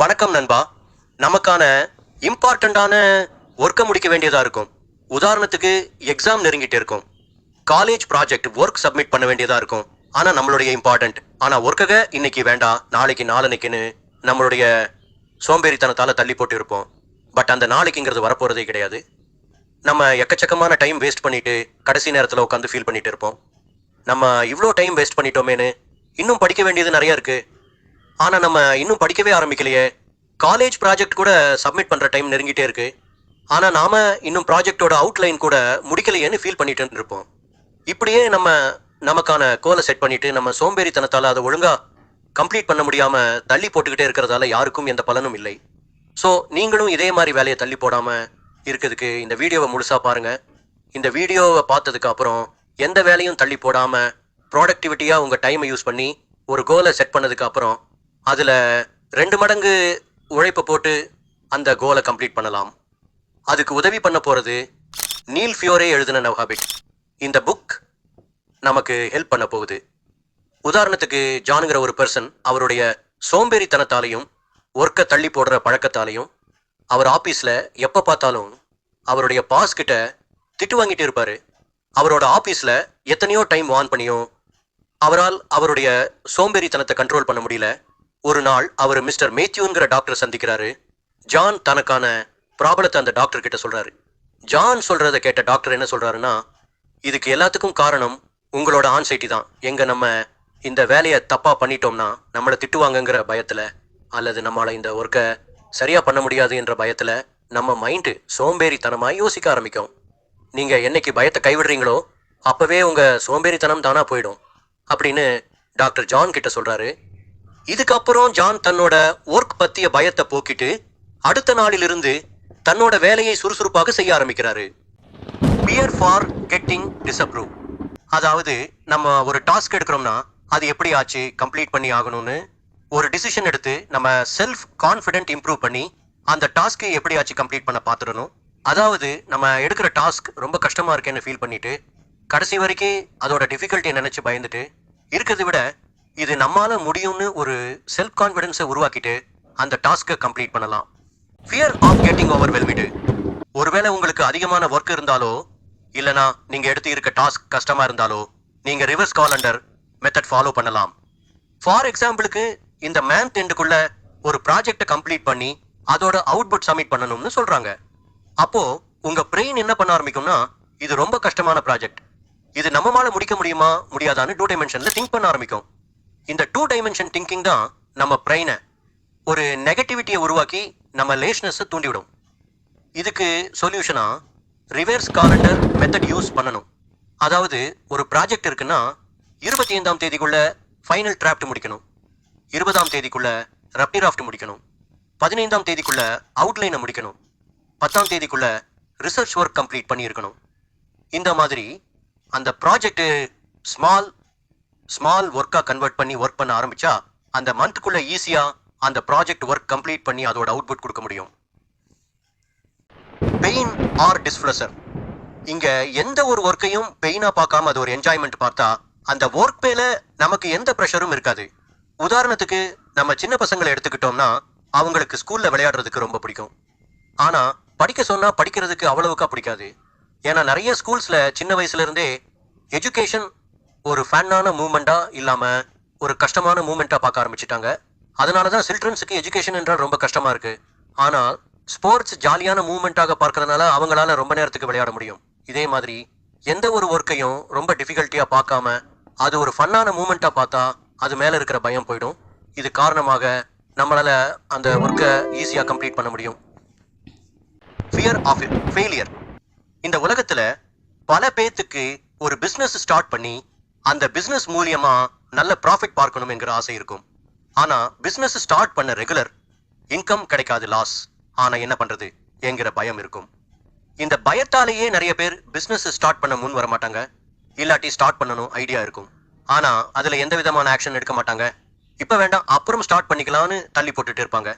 வணக்கம் நண்பா. நமக்கான இம்பார்ட்டண்ட்டான ஒர்க்கை முடிக்க வேண்டியதாக இருக்கும். உதாரணத்துக்கு எக்ஸாம் நெருங்கிட்டு இருக்கும். காலேஜ் ப்ராஜெக்ட் ஒர்க் சப்மிட் பண்ண வேண்டியதாக இருக்கும். ஆனால் நம்மளுடைய இம்பார்ட்டண்ட் ஆனால் ஒர்க்கக இன்னைக்கு வேண்டாம் நாளைக்கு நாளனைக்குன்னு நம்மளுடைய சோம்பேறித்தனத்தால் தள்ளி போட்டு இருப்போம் பட் அந்த நாளைக்குங்கிறது வரப்போகிறதே கிடையாது. நம்ம எக்கச்சக்கமான டைம் வேஸ்ட் பண்ணிட்டு கடைசி நேரத்தில் உட்காந்து ஃபீல் பண்ணிட்டு இருப்போம். நம்ம இவ்வளோ டைம் வேஸ்ட் பண்ணிட்டோமேனு இன்னும் படிக்க வேண்டியது நிறைய இருக்குது ஆனால் நம்ம இன்னும் படிக்கவே ஆரம்பிக்கலையே. காலேஜ் ப்ராஜெக்ட் கூட சப்மிட் பண்ணுற டைம் நெருங்கிட்டே இருக்கு. ஆனால் நாம இன்னும் ப்ராஜெக்டோட அவுட்லைன் கூட முடிக்கலையேன்னு ஃபீல் பண்ணிட்டு இருப்போம் இப்படியே நம்ம நமக்கான கோலை செட் பண்ணிட்டு நம்ம சோம்பேறித்தனத்தால் அதை ஒழுங்கா கம்ப்ளீட் பண்ண முடியாம தள்ளி போட்டுக்கிட்டே இருக்கிறதால யாருக்கும் எந்த பலனும் இல்லை. ஸோ நீங்களும் இதே மாதிரி வேலையை தள்ளி போடாம இருக்கிறதுக்கு இந்த வீடியோவை முழுசா பாருங்க. இந்த வீடியோவை பார்த்ததுக்கு அப்புறம் எந்த வேலையும் தள்ளி போடாம ப்ராடக்டிவிட்டியாக உங்கள் டைமை யூஸ் பண்ணி ஒரு கோலை செட் பண்ணதுக்கு அப்புறம் அதில் ரெண்டு மடங்கு உழைப்பை போட்டு அந்த கோலை கம்ப்ளீட் பண்ணலாம். அதுக்கு உதவி பண்ண போகிறது நீல் ஃபியோரே எழுதின நவஹாபிட். இந்த புக் நமக்கு ஹெல்ப் பண்ண போகுது. உதாரணத்துக்கு ஜானுங்கிற ஒரு பர்சன் அவருடைய சோம்பேறித்தனத்தாலையும் ஒர்க்கை தள்ளி போடுற பழக்கத்தாலையும் அவர் ஆஃபீஸில் எப்போ பார்த்தாலும் அவருடைய பாஸ் கிட்ட திட்டு வாங்கிட்டு இருப்பார். அவரோட ஆஃபீஸில் எத்தனையோ டைம் வான் பண்ணியும் அவரால் அவருடைய சோம்பேறித்தனத்தை கண்ட்ரோல் பண்ண முடியல. ஒரு நாள் அவர் மிஸ்டர் மேத்யூங்கிற டாக்டர் சந்திக்கிறாரு. ஜான் தனக்கான ப்ராப்ளத்தை அந்த டாக்டர் கிட்ட சொல்றாரு. ஜான் சொல்றத கேட்ட டாக்டர் என்ன சொல்றாருன்னா இதுக்கு எல்லாத்துக்கும் காரணம் உங்களோட ஆன்சைட்டி தான். எங்க நம்ம இந்த வேலையை தப்பா பண்ணிட்டோம்னா நம்மளை திட்டுவாங்கங்கிற பயத்துல அல்லது நம்மளால இந்த ஒர்க்கை சரியா பண்ண முடியாது என்ற பயத்துல நம்ம மைண்டு சோம்பேறித்தனமாக யோசிக்க ஆரம்பிக்கும். நீங்க என்னைக்கு பயத்தை கைவிடுறீங்களோ அப்பவே உங்க சோம்பேறித்தனம் தானா போயிடும். அப்படின்னு டாக்டர் ஜான் கிட்ட சொல்றாரு. இதுக்கப்புறம் ஜான் தன்னோட ஒர்க் பத்திய பயத்தை போக்கிட்டு அடுத்த நாளிலிருந்து தன்னோட வேலையை சுறுசுறுப்பாக செய்ய ஆரம்பிக்கிறாரு. பியர் ஃபார் கெட்டிங் டிசப்ரூவ் அதாவது நம்ம ஒரு டாஸ்க் எடுக்கிறோம்னா அது எப்படி ஆச்சு கம்ப்ளீட் பண்ணி ஆகணும்னு ஒரு டிசிஷன் எடுத்து நம்ம செல்ஃப் கான்ஃபிடென்ட் இம்ப்ரூவ் பண்ணி அந்த டாஸ்க்கை எப்படி ஆச்சு கம்ப்ளீட் பண்ண பார்த்துடணும் அதாவது நம்ம எடுக்கிற டாஸ்க் ரொம்ப கஷ்டமாக இருக்கேன்னு ஃபீல் பண்ணிட்டு கடைசி வரைக்கும் அதோட டிஃபிகல்ட்டியை நினச்சி பயந்துட்டு இருக்கிறத விட இது நம்மால முடியும்னு ஒரு செல்ஃப் கான்ஃபிடென்ஸை உருவாக்கிட்டு அந்த டாஸ்க்கை கம்ப்ளீட் பண்ணலாம். Fear of getting overwhelmed ஒருவேளை உங்களுக்கு அதிகமான ஒர்க் இருந்தாலோ இல்லனா நீங்க எடுத்து இருக்க டாஸ்க் கஷ்டமா இருந்தாலோ நீங்க ரிவர்ஸ் காலண்டர் மெத்தட் ஃபாலோ பண்ணலாம். ஃபார் எக்ஸாம்பிளுக்கு இந்த மேந்த் எண்டுக்குள்ள ஒரு ப்ராஜெக்டை கம்ப்ளீட் பண்ணி அதோட அவுட்புட் சப்மிட் பண்ணணும்னு சொல்றாங்க. அப்போ உங்க பிரெயின் என்ன பண்ண ஆரம்பிக்கும்னா இது ரொம்ப கஷ்டமான ப்ராஜெக்ட் இது நம்மளால முடிக்க முடியுமா முடியாதான்னு டூ டைமென்ஷன்ல திங்க் பண்ண ஆரம்பிக்கும். இந்த டூ டைமென்ஷன் திங்கிங் தான் நம்ம பிரெயினை ஒரு நெகட்டிவிட்டியை உருவாக்கி நம்ம லேஷ்னஸை தூண்டிவிடும். இதுக்கு சொல்யூஷனாக ரிவர்ஸ் காலண்டர் மெத்தட் யூஸ் பண்ணணும். அதாவது ஒரு ப்ராஜெக்ட் இருக்குன்னா இருபத்தி ஐந்தாம் தேதிக்குள்ள ஃபைனல் டிராஃப்ட் முடிக்கணும். இருபதாம் தேதிக்குள்ள ரப்டி ராஃப்ட் முடிக்கணும். பதினைந்தாம் தேதிக்குள்ள அவுட்லைனை முடிக்கணும். பத்தாம் தேதிக்குள்ள ரிசர்ச் ஒர்க் கம்ப்ளீட் பண்ணியிருக்கணும். இந்த மாதிரி அந்த ப்ராஜெக்ட் ஸ்மால் ஸ்மால் ஒர்க்காக கன்வெர்ட் பண்ணி ஒர்க் பண்ண ஆரம்பிச்சா அந்த மந்த்துக்குள்ள ஈஸியா அந்த ப்ராஜெக்ட் ஒர்க் கம்ப்ளீட் பண்ணி அதோட அவுட்புட் கொடுக்க முடியும். பெயின் ஆர் டிஸ்பிளசர் இங்க எந்த ஒரு ஒர்க்கையும் பெயினா பார்க்காம அது ஒரு என்ஜாய்மெண்ட் பார்த்தா அந்த ஒர்க் மேல நமக்கு எந்த ப்ரெஷரும் இருக்காது. உதாரணத்துக்கு நம்ம சின்ன பசங்களை எடுத்துக்கிட்டோம்னா அவங்களுக்கு ஸ்கூல்ல விளையாடுறதுக்கு ரொம்ப பிடிக்கும். ஆனா படிக்க சொன்னா படிக்கிறதுக்கு அவ்வளவுக்கா பிடிக்காது. ஏன்னா நிறைய ஸ்கூல்ஸ்ல சின்ன வயசுல இருந்தே எஜுகேஷன் ஒரு ஃபேன்னான மூமெண்ட்டாக இல்லாமல் ஒரு கஷ்டமான மூமெண்ட்டாக பார்க்க ஆரம்பிச்சிட்டாங்க. அதனால தான் சில்ட்ரன்ஸுக்கு எஜுகேஷன் என்றால் ரொம்ப கஷ்டமாக இருக்குது ஆனால் ஸ்போர்ட்ஸ் ஜாலியான மூமெண்ட்டாக பார்க்கறதுனால அவங்களால ரொம்ப நேரத்துக்கு விளையாட முடியும். இதே மாதிரி எந்த ஒரு ஒர்க்கையும் ரொம்ப டிஃபிகல்ட்டியாக பார்க்காம அது ஒரு ஃபன்னான மூமெண்ட்டாக பார்த்தா அது மேலே இருக்கிற பயம் போயிடும். இது காரணமாக நம்மளால் அந்த ஒர்க்கை ஈஸியாக கம்ப்ளீட் பண்ண முடியும். ஃபியர் ஆஃப் ஃபெயிலியர் இந்த உலகத்தில் பல பேர்த்துக்கு ஒரு பிஸ்னஸ் ஸ்டார்ட் பண்ணி அந்த பிசினஸ் மூலியமா நல்ல ப்ராஃபிட் பார்க்கணும் என்கிற ஆசை இருக்கும். ஆனா பிசினஸ் ஸ்டார்ட் பண்ண ரெகுலர் இன்கம் கிடைக்காது லாஸ் ஆனா என்ன பண்றது? என்கிற பயம் இருக்கும். இந்த பயத்தாலேயே நிறைய பேர் பிசினஸ் ஸ்டார்ட் பண்ண முன் வர மாட்டாங்க இல்லாட்டி ஸ்டார்ட் பண்ணணும் ஐடியா இருக்கும். ஆனா அதுல எந்த விதமான ஆக்ஷன் எடுக்க மாட்டாங்க? இப்ப வேண்டாம் அப்புறம் ஸ்டார்ட் பண்ணிக்கலாம்னு தள்ளி போட்டுட்டு இருப்பாங்க.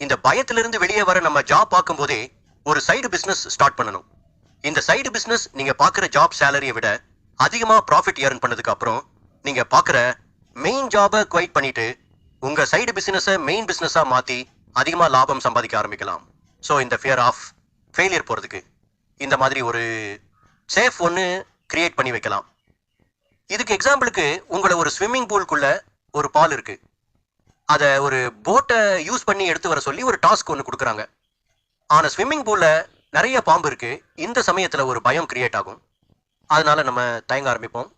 இந்த பயத்திலிருந்து வெளியே வர நம்ம ஜாப் பார்க்கும்போதே ஒரு சைடு பிசினஸ் ஸ்டார்ட் பண்ணணும். இந்த சைடு பிசினஸ் நீங்க பாக்குற ஜாப் சேலரியை விட அதிகமாக ப்ராஃபிட் ஏர்ன் பண்ணதுக்கு அப்புறம் நீங்கள் பார்க்குற மெயின் ஜாபை குவைட் பண்ணிட்டு உங்கள் சைடு பிஸ்னஸை மெயின் பிஸ்னஸாக மாற்றி அதிகமாக லாபம் சம்பாதிக்க ஆரம்பிக்கலாம். ஸோ இந்த ஃபியர் ஆஃப் ஃபெயிலியர் போகிறதுக்கு இந்த மாதிரி ஒரு சேஃப் ஒன்று கிரியேட் பண்ணி வைக்கலாம். இதுக்கு எக்ஸாம்பிளுக்கு உங்களை ஒரு ஸ்விம்மிங் பூலுக்குள்ளே ஒரு பால் இருக்குது அதை ஒரு போட்டை யூஸ் பண்ணி எடுத்து வர சொல்லி ஒரு டாஸ்க் ஒன்று கொடுக்குறாங்க. ஆனால் ஸ்விம்மிங் பூலில் நிறைய பாம்பு இருக்குது இந்த சமயத்தில் ஒரு பயம் கிரியேட் ஆகும். அதனால நம்ம தயங்க ஆரம்பிப்போம்.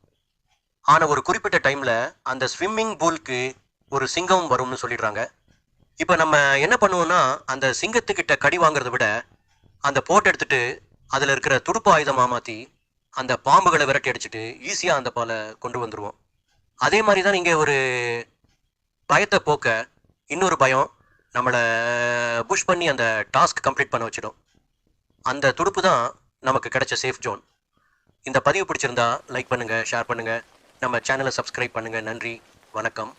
ஆனால் ஒரு குறிப்பிட்ட டைமில் அந்த ஸ்விம்மிங் பூலுக்கு ஒரு சிங்கம் வரும்னு சொல்லிடுறாங்க. இப்போ நம்ம என்ன பண்ணுவோம்னா அந்த சிங்கத்துக்கிட்ட கடி வாங்குறதை விட அந்த போட்டை எடுத்துட்டு அதில் இருக்கிற துடுப்பு ஆயுதமாக மாற்றி அந்த பாம்புகளை விரட்டி அடிச்சுட்டு ஈஸியாக அந்த பாலை கொண்டு வந்துடுவோம் அதே மாதிரி தான் நீங்கள் ஒரு பயத்தை போக்க இன்னொரு பயம் நம்மளை புஷ் பண்ணி அந்த டாஸ்க் கம்ப்ளீட் பண்ண வச்சிடும். அந்த துடுப்பு தான் நமக்கு கிடைச்ச சேஃப் ஜோன் இந்த பதிவு பிடிச்சிருந்தா லைக் பண்ணுங்கள் ஷேர் பண்ணுங்கள் நம்ம சேனலை சப்ஸ்கிரைப் பண்ணுங்கள் நன்றி. வணக்கம்.